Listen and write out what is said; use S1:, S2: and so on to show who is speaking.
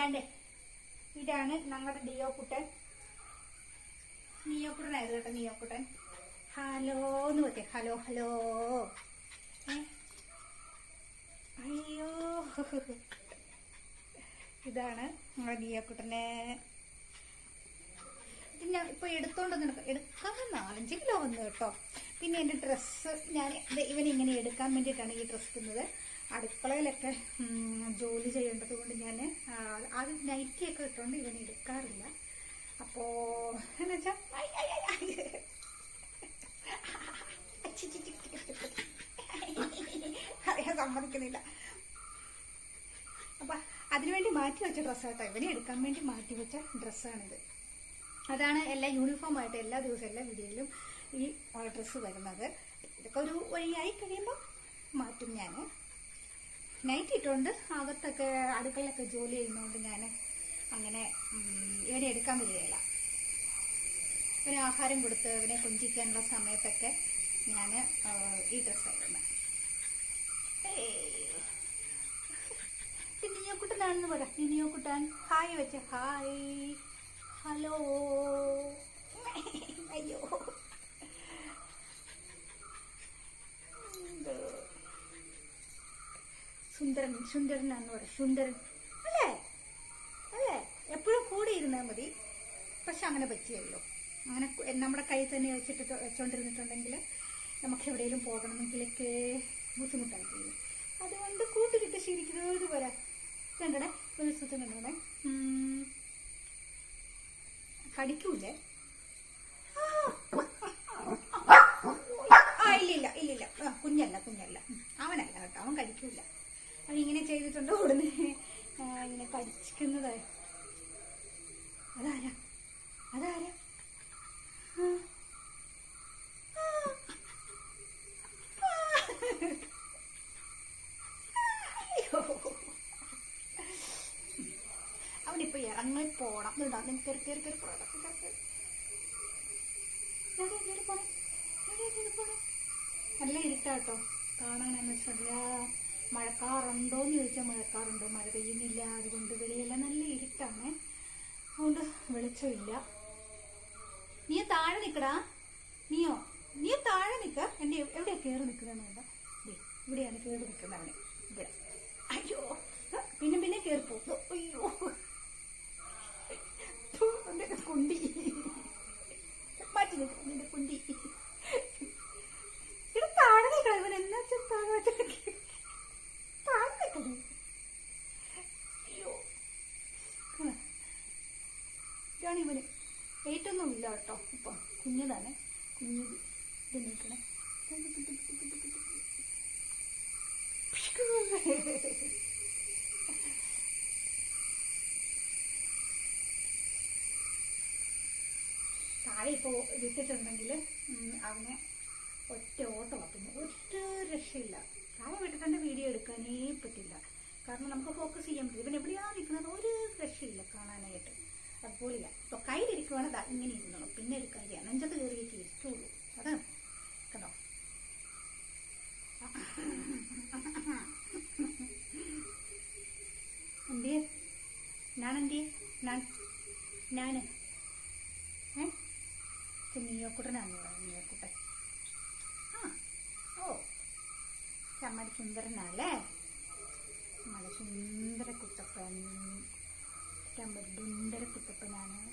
S1: ഇതാണ്ടേ. ഇതാണ് ഞങ്ങളുടെ ഡിയോ കുട്ടൻ. കേട്ടോ നിയോ ഹലോ എന്ന് പറ്റേ ഹലോ ഹലോ. അയ്യോ. ഇതാണ് നമ്മുടെ നിയോ ഞാൻ ഇപ്പൊ എടുത്തോണ്ട് എടുക്കാൻ നാലഞ്ച് കിലോ വന്നു കേട്ടോ. പിന്നെ എന്റെ ഡ്രസ്സ് ഞാൻ ഇവനിങ്ങനെ എടുക്കാൻ വേണ്ടിയിട്ടാണ് ഈ ഡ്രസ്സ് ഇടുന്നത്. അടുക്കളയിലൊക്കെ ജോലി ചെയ്യേണ്ടത് കൊണ്ട് ഞാൻ ആദ്യം നൈറ്റിയൊക്കെ ഇട്ടുകൊണ്ട് ഇവൻ എടുക്കാറില്ല. അപ്പോ എന്ന് അറിയാൻ സമ്മതിക്കുന്നില്ല. അപ്പൊ അതിനുവേണ്ടി മാറ്റി വെച്ച ഡ്രസ്സ് ഡ്രസ്സാട്ടോ ഇവനെ എടുക്കാൻ വേണ്ടി മാറ്റി വെച്ച ഡ്രസ്സാണിത് അതാണ് എല്ലാ യൂണിഫോം ആയിട്ട് എല്ലാ ദിവസവും എല്ലാ വീഡിയോയിലും ഈ ഡ്രസ്സ് വരുന്നത്. ഇതൊക്കെ ഒരു വഴിയായി കഴിയുമ്പോൾ മാറ്റും ഞാൻ നൈറ്റ് ഇട്ടുകൊണ്ട് അകത്തൊക്കെ അടുക്കളയിലൊക്കെ ജോലി ചെയ്യുന്നതുകൊണ്ട് ഞാൻ അങ്ങനെ ഇവനെ എടുക്കാൻ വരികയില്ല. ഇവന് ആഹാരം കൊടുത്ത് ഇവനെ കുഞ്ചിക്കാനുള്ള സമയത്തൊക്കെ ഞാൻ ഈ ഡ്രസ്സ് ആയിരുന്നു ഇനിയോ നിനിയോക്കുട്ടനാണെന്ന് പറ. നിനിയോക്കുട്ടൻ ഹായ് വെച്ച ഹായ് ഹലോ അയ്യോ എന്ത്? സുന്ദരൻ സുന്ദരനാന്ന് പറയും. സുന്ദരൻ. അല്ലേ? അല്ലേ? എപ്പോഴും കൂടെ ഇരുന്നാൽ മതി. പക്ഷെ അങ്ങനെ പറ്റിയല്ലോ അങ്ങനെ നമ്മുടെ കയ്യിൽ തന്നെ വെച്ചിട്ട് വെച്ചോണ്ടിരുന്നിട്ടുണ്ടെങ്കിൽ നമുക്ക് എവിടെയെങ്കിലും പോകണമെങ്കിലൊക്കെ ബുദ്ധിമുട്ടായി തീരും അതുകൊണ്ട് കൂട്ടിലിട്ട് ശീലിക്കുന്നത് പോരാ കണ്ടടേ? ഒരു സുഖം കണ്ടോടെ? കടിക്കൂലേ ആ. ആ ഇല്ലില്ല ഇല്ലില്ല ആ, കുഞ്ഞല്ല കുഞ്ഞല്ല ഉം, അവനല്ല കേട്ടോ അവൻ കടിക്കൂല അവൻ ഇങ്ങനെ ചെയ്തിട്ടുണ്ട് ഉടനെ ആ, ഇങ്ങനെ കടിച്ചിക്കുന്നത് അതാരാ അതാരാ. അവനിപ്പോ ഇറങ്ങി പോണം ഇതുണ്ടോ അവൻ കയറി കയറി കയറി പോണം കയറി പോണേ നല്ല ഇരുട്ടാട്ടോ കാണാനെന്ന് വെച്ചാൽ മഴക്കാറുണ്ടോന്ന് ചോദിച്ചാൽ മഴക്കാറുണ്ടോ. മഴ പെയ്യുന്നില്ല. അതുകൊണ്ട് വെളിയെല്ലാം നല്ല ഇരുട്ടാണ്. അതുകൊണ്ട് വെളിച്ചമില്ല നീ താഴെ നിൽക്കടാ. നീയോ? നീ താഴെ നിൽക്ക. എന്റെ എവിടെയാ കയറി നിൽക്കുന്നതെന്ന് വേണ്ട ദേ, ഇവിടെയാണ് കയറി നിൽക്കുന്നത് അവിടെ ഇവിടെ. അയ്യോ ആ, പിന്നെ പിന്നെ കയറി പോകും അയ്യോ ഥു, അവന്റെ കുണ്ടി മാറ്റി നിൽക്കും നിന്റെ കുണ്ടി ഇവിടെ താഴെ നിൽക്കണം ഇവൻ എന്നാ വെച്ചാ താഴെ വെച്ചിട്ട് താഴെ നിൽക്കണം അയ്യോ ആ. ഇതാണ് ഇവന് വെയിറ്റൊന്നും ഇല്ല കേട്ടോ ഇപ്പം കുഞ്ഞതാണ്. കുഞ്ഞു ഇത് നിൽക്കണേ. താഴെ ഇപ്പോ വിട്ടിട്ടുണ്ടെങ്കിൽ അവനെ ഒറ്റ ഓട്ടം പിന്നെ ഒറ്റ രക്ഷയില്ല. താഴെ വിട്ടിട്ടുണ്ട് വീഡിയോ എടുക്കാനേ പറ്റില്ല. കാരണം നമുക്ക് ഫോക്കസ് ചെയ്യാൻ പറ്റില്ല. ഇവൻ എവിടെയാണ് നിൽക്കുന്നത്? ഒരു രക്ഷയില്ല കാണാനായിട്ട്. അതുപോലില്ല ഇപ്പോൾ കയ്യിലിരിക്കുവാണ് ഇങ്ങനെ ഇരുന്നുള്ളൂ പിന്നെ ഒരു കാര്യമാണ്. നെഞ്ചത്ത് കയറിയിട്ട് ഇരിക്കുള്ളൂ. അതാണ്. കണ്ടോ? എന്തിയെ? ഞാനെന്തേ ഞാൻ ഞാൻ. ഏ? നീയോക്കുട്ടനാണ് നീയോക്കുട്ടൻ. ആ ഓ. ചമ്മടി സുന്ദരനല്ലേ നമ്മുടെ സുന്ദര കുട്ടപ്പനാണ്